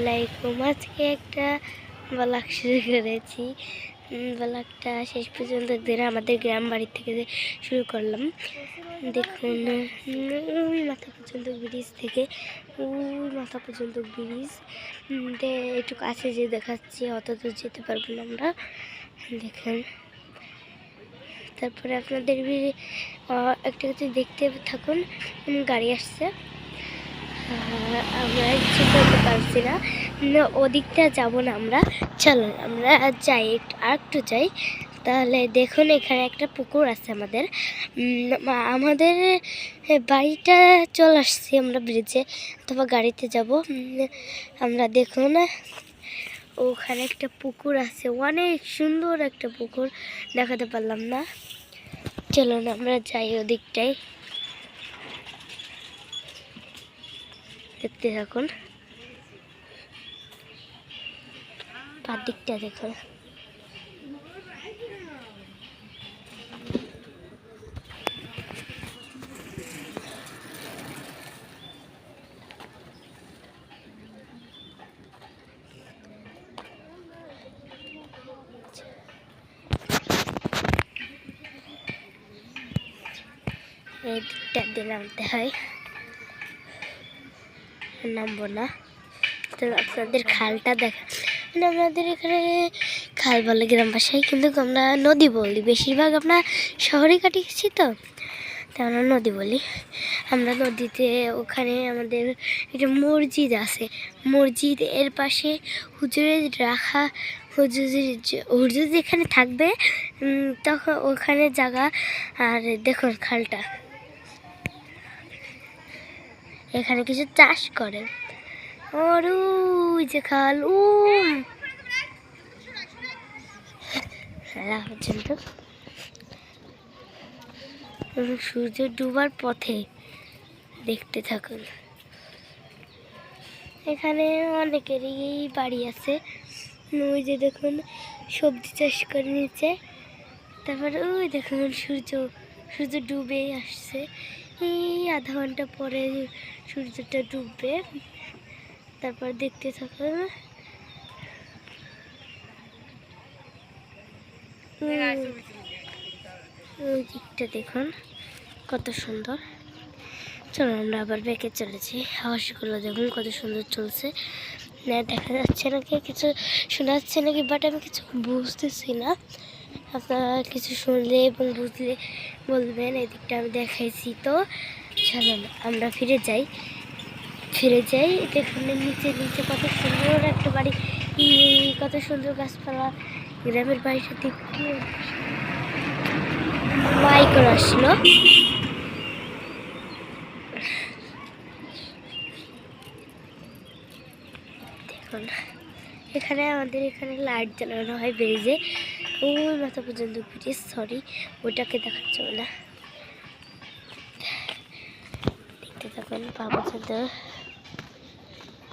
আলাইকুম। আজকে একটা ব্লগ শুরু করেছি। ব্লগটা শেষ পর্যন্ত দিন আমাদের গ্রাম বাড়ি থেকে শুরু করলাম। দেখুন ওই মাথা পর্যন্ত ব্রিজ থেকে ওই মাথা পর্যন্ত ব্রিজ। একটু কাছে যে দেখাচ্ছি, অত দূর যেতে পারব না আমরা। দেখুন। তারপরে আপনাদের একটা কিছু দেখতে থাকুন। গাড়ি আসছে। আমরা কিছু করতে পারছি না। না, ওদিকটা যাব না আমরা। চলো আমরা যাই আর একটু যাই। তাহলে দেখুন এখানে একটা পুকুর আছে আমাদের। আমাদের বাড়িটা চলে আসছি আমরা ব্রিজে অথবা গাড়িতে যাব। আমরা দেখুন ওখানে একটা পুকুর আছে। অনেক সুন্দর একটা পুকুর দেখাতে পারলাম না। চলুন আমরা যাই ওদিকটাই দেখতে থাকুন। তার দিকটা দেখুন। এই দিকটা নামতে হয় নামবো না। তো আপনাদের খালটা দেখা মানে আমাদের এখানে খাল বলে গ্রাম ভাষায় কিন্তু আমরা নদী বলি। বেশিরভাগ আমরা শহরে কাটিয়েছি তো তাই আমরা নদী বলি। আমরা নদীতে ওখানে আমাদের একটা মসজিদ আছে। মসজিদ এর পাশে হুজুরের রাখা হুজুর হুজুর যেখানে থাকবে তখন ওখানে জায়গা। আর দেখুন খালটা। এখানে কিছু চাষ করে। আর যে খাল ও সূর্য ডুবার পথে দেখতে থাকুন। এখানে অনেকেরই বাড়ি আছে। ওই যে দেখুন, সবজি চাষ করে নিচে তারপর ওই দেখুন সূর্য সূর্য ডুবে আসছে। এই আধা ঘণ্টা পরে সূর্যটা ডুববে। তারপর দেখতে থাকুন উম, ওই দিকটা দেখুন কত সুন্দর। চলো আমরা আবার বেঁকে চলেছি। হাওয়াশগুলো দেখুন কত সুন্দর চলছে। না দেখা যাচ্ছে নাকি কিছু শোনা যাচ্ছে নাকি? বাট আমি কিছু বুঝতেছি না। আপনারা কিছু শুনলে এবং বুঝলে বলবেন, এদিকটা আমি দেখাইছি তো। চলুন, আমরা ফিরে যাই। ফিরে যাই, দেখুন নিচে নিচে কত সুন্দর একটা বাড়ি। কত সুন্দর গাছপালা। গ্রামের বাড়িটা দেখতে মাইকর আসলো। এখানে আমাদের এখানে লাইট জ্বালানো হয় ব্রিজে ওই মাথা পর্যন্ত ব্রিজ সরি ওটাকে দেখাচ্ছে না। দেখতে থাকুন বাবা পর্যন্ত